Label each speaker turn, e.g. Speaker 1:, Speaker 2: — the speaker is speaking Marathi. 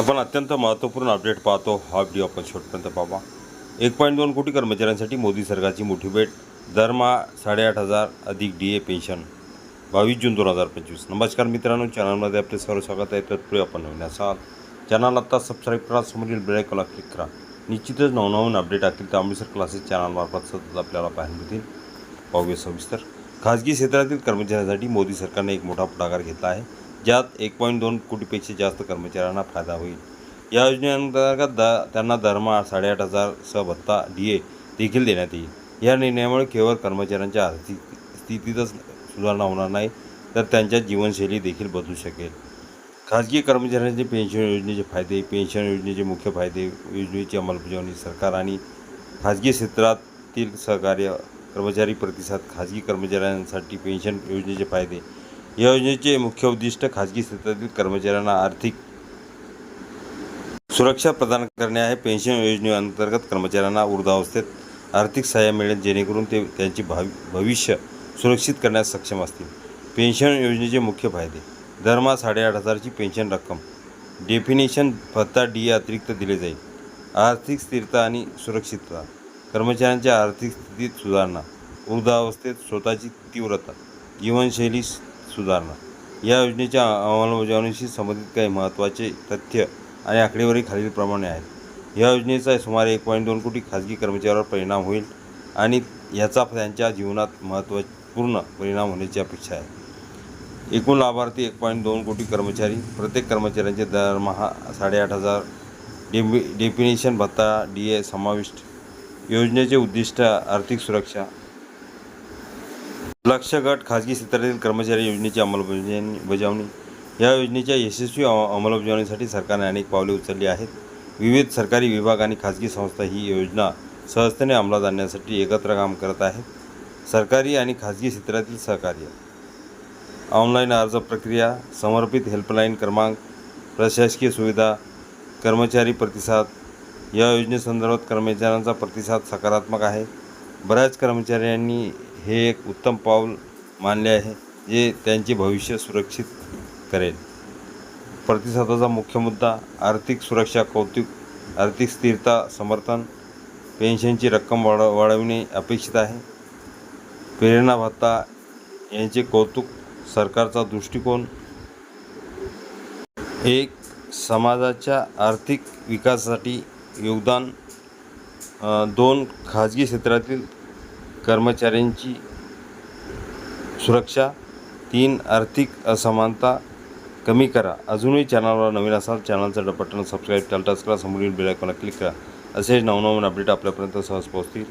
Speaker 1: आपण अत्यंत महत्त्वपूर्ण अपडेट पाहतो. हा व्हिडिओ आपण शेवटपर्यंत पाहा. एक पॉईंट दोन कोटी कर्मचाऱ्यांसाठी मोदी सरकारची मोठी भेट. दरमहा साडेआठ हजार अधिक डी ए पेन्शन बावीस जून दोन हजार पंचवीस. नमस्कार मित्रांनो चॅनलमध्ये आपले सर्व स्वागत आहे. तत्पूर्वी आपण नवीन असाल चॅनल आत्ता सबस्क्राईब करा समोरील बेलायकॉनला क्लिक करा. निश्चितच नवनवीन अपडेट असतील तर अमृतसर क्लासेस चॅनलमार्फत सतत आपल्याला पाहायला मिळतील. पाहूया सविस्तर. खाजगी क्षेत्रातील कर्मचाऱ्यांसाठी मोदी सरकारने एक मोठा पुढाकार घेतला आहे. ज्यात एक पॉईंट दोन कोटीपेक्षा जास्त कर्मचाऱ्यांना फायदा होईल. या योजनेअंतर्गत द त्यांना दरमहा साडेआठ हजार स भत्ता डी ए देखील देण्यात येईल. या निर्णयामुळे केवळ कर्मचाऱ्यांच्या आर्थिक स्थितीतच सुधारणा होणार नाही तर त्यांच्या जीवनशैली देखील बदलू शकेल. खाजगी कर्मचाऱ्यांचे पेन्शन योजनेचे फायदे पेन्शन योजनेचे मुख्य फायदे योजनेची अंमलबजावणी सरकार आणि खाजगी क्षेत्रातील सहकार्य कर्मचारी प्रतिसाद खाजगी कर्मचाऱ्यांसाठी पेन्शन योजनेचे फायदे या योजनेचे मुख्य उद्दिष्ट खाजगी क्षेत्रातील कर्मचाऱ्यांना आर्थिक सुरक्षा प्रदान करणे आहे. पेन्शन योजनेअंतर्गत कर्मचाऱ्यांना वृद्धावस्थेत आर्थिक सहाय्य मिळेल जेणेकरून ते त्यांचे भावी भविष्य सुरक्षित करण्यास सक्षम असतील. पेन्शन योजनेचे मुख्य फायदे. दरमहा साडेआठ हजारची पेन्शन रक्कम. डेफिनेशन भत्ता डी अतिरिक्त दिले जाईल. आर्थिक स्थिरता आणि सुरक्षितता. कर्मचाऱ्यांच्या आर्थिक स्थितीत सुधारणा. वृद्धावस्थेत स्वतःची तीव्रता. जीवनशैली सुधारणा. या योजनेच्या अंमलबजावणीशी संबंधित काही महत्त्वाचे तथ्य आणि आकडेवारी खालीलप्रमाणे आहेत. या योजनेचा सुमारे एक पॉईंट दोन कोटी खाजगी कर्मचाऱ्यावर परिणाम होईल आणि याचा त्यांच्या जीवनात महत्त्वपूर्ण परिणाम होण्याची अपेक्षा आहे. एकूण लाभार्थी एक पॉईंट दोन कोटी कर्मचारी प्रत्येक कर्मचाऱ्यांचे दरमहा साडेआठ हजार. डेबि डेफिनेशन भत्ता डी ए समाविष्ट. योजनेचे उद्दिष्ट आर्थिक सुरक्षा लक्ष गट खाजगी क्षेत्रातील कर्मचारी योजनेची अंमलबजावणी. बजावणी या योजनेच्या यशस्वी अंमलबजावणीसाठी सरकारने अनेक पावले उचलली आहेत. विविध सरकारी विभाग आणि खाजगी संस्था ही योजना सहजतेने अंमलात आणण्यासाठी एकत्र काम करत आहेत. सरकारी आणि खाजगी क्षेत्रातील सहकार्य. ऑनलाईन अर्ज प्रक्रिया समर्पित हेल्पलाईन क्रमांक प्रशासकीय सुविधा कर्मचारी प्रतिसाद. या योजनेसंदर्भात कर्मचाऱ्यांचा प्रतिसाद सकारात्मक आहे. बऱ्याच कर्मचाऱ्यांनी हे एक उत्तम पाऊल मानले आहे जे त्यांचे भविष्य सुरक्षित करेल. प्रतिसादाचा मुख्य मुद्दा आर्थिक सुरक्षा कौतुक आर्थिक स्थिरता समर्थन पेन्शनची रक्कम वाढ वाढविणे अपेक्षित आहे. प्रेरणा भत्ता यांचे कौतुक सरकारचा दृष्टिकोन. एक समाजाच्या आर्थिक विकासासाठी योगदान. दोन खाजगी क्षेत्रातील कर्मचाऱ्यांची सुरक्षा तीन आर्थिक असमानता कमी करा. अजूनही चॅनलवर नवीन असाल चॅनलचं डपटन सबस्क्राईब टच करा समोरील बेलायकॉनला क्लिक करा. असे नवनवीन अपडेट आपल्यापर्यंत सहज पोहोचतील.